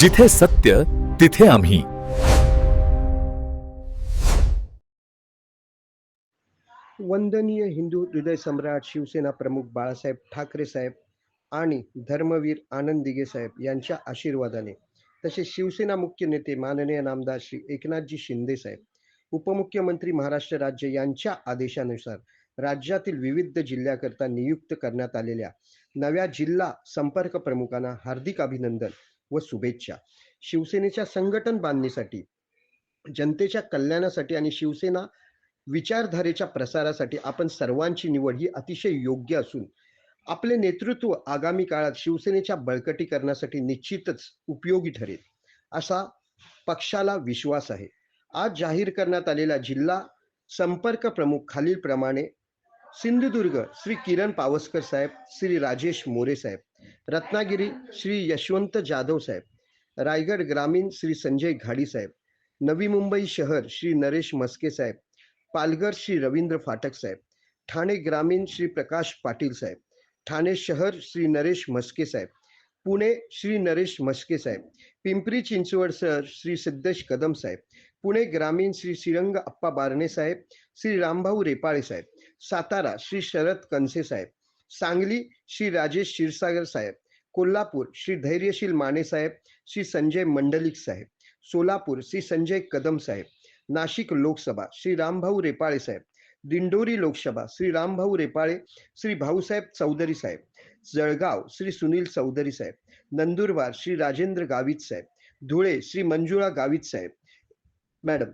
जिथे सत्य तिथे आम्ही. वंदनीय हिंदू हृदय सम्राट शिवसेना प्रमुख बाळासाहेब ठाकरे साहेब आणि धर्मवीर आनंद दिघे साहेब यांच्या आशीर्वादाने तसेच शिवसेना मुख्य नेते माननीय नामदार श्री एकनाथजी शिंदे साहेब उपमुख्यमंत्री महाराष्ट्र राज्य यांच्या आदेशानुसार राज्यातील विविध जिल्ह्याकरता नियुक्त करण्यात आलेल्या नव्या जिल्हा संपर्क प्रमुखांना हार्दिक अभिनंदन. व शुभेच्छा. शिवसेनेच्या संघटन बांधणीसाठी जनतेच्या कल्याणासाठी आणि शिवसेना विचारधारेच्या प्रसारासाठी आपण सर्वांची निवड ही अतिशय योग्य असून आपले नेतृत्व आगामी काळात शिवसेनेच्या बळकटीकरणासाठी निश्चितच उपयोगी ठरेल असा पक्षाला विश्वास आहे. आज जाहीर करण्यात आलेला जिल्हा संपर्क प्रमुख खालीलप्रमाणे सिंधुदुर्ग श्री किरण पावसकर साहेब श्री राजेश मोरे साहेब रत्नागिरी श्री यशवंत जाधव साहेब रायगड ग्रामीण श्री संजय घाडी साहेब नवी मुंबई शहर श्री नरेश मस्के साहेब पालघर श्री रवींद्र फाटक साहेब ठाणे ग्रामीण श्री प्रकाश पाटील साहेब ठाणे शहर श्री नरेश मस्के साहेब पुणे श्री नरेश मस्के साहेब पिंपरी चिंचवड सर श्री सिद्धेश कदम साहेब पुणे ग्रामीण श्री श्रीरंग अप्पा बारणे साहेब श्री रामभाऊ रेपाळे साहेब सातारा श्री शरद कनसे साहेब सांगली श्री राजेश क्षीरसागर साहेब कोल्हापूर श्री धैर्यशील माने साहेब श्री संजय मंडलिक साहेब सोलापूर श्री संजय कदम साहेब नाशिक लोकसभा श्री रामभाऊ रेपाळे साहेब दिंडोरी लोकसभा श्री रामभाऊ रेपाळे श्री भाऊसाहेब चौधरी साहेब जळगाव श्री सुनील चौधरी साहेब नंदुरबार श्री राजेंद्र गावित साहेब धुळे श्री मंजुळा गावित साहेब. मॅडम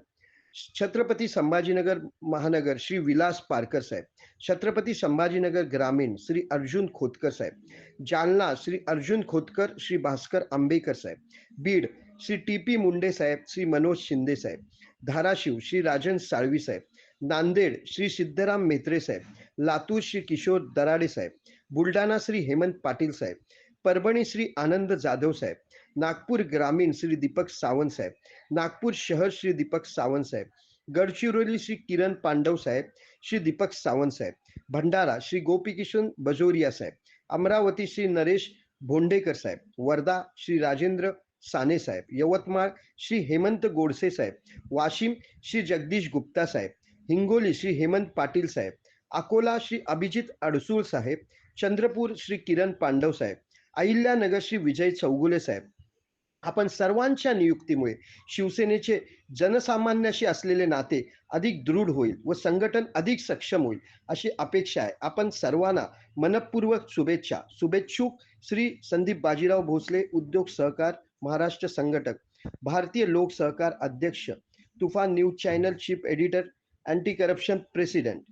छत्रपती संभाजीनगर महानगर श्री विलास पारकर साहेब छत्रपती संभाजीनगर ग्रामीण श्री अर्जुन खोतकर साहेब जालना श्री अर्जुन खोतकर श्री भास्कर आंबेकर साहेब बीड श्री टी पी मुंडे साहेब श्री मनोज शिंदे साहेब धाराशिव श्री राजन साळवी साहेब नांदेड श्री सिद्धराम मेत्रे साहेब लातूर श्री किशोर दराडे साहेब बुलढाणा श्री हेमंत पाटील साहेब परभणी श्री आनंद जाधव साहेब नागपूर ग्रामीण श्री दीपक सावंत साहेब. नागपूर शहर श्री दीपक सावंत साहेब. गडचिरोली श्री किरण पांडव साहेब. श्री दीपक सावंत साहेब. भंडारा श्री गोपीकिशन बजोरिया साहेब. अमरावती श्री नरेश भोंडेकर साहेब. वर्धा श्री राजेंद्र साने साहेब. यवतमाळ श्री हेमंत गोडसे साहेब. वाशिम श्री जगदीश गुप्ता साहेब. हिंगोली श्री हेमंत पाटील साहेब. अकोला श्री अभिजित अडसूळ साहेब. चंद्रपूर श्री किरण पांडव साहेब. अहिल्यानगर श्री विजय चौगुले साहेब. आपण सर्वांच्या नियुक्तीमुळे शिवसेनेचे जनसामान्याशी असलेले नाते अधिक दृढ होईल व संघटन अधिक सक्षम होईल अशी अपेक्षा आहे. आपण सर्वांना मनपूर्वक शुभेच्छा. शुभेच्छुक श्री संदीप बाजीराव भोसले उद्योग सहकार महाराष्ट्र संघटक भारतीय लोक सहकार अध्यक्ष Toofan news channel chief editor anti corruption president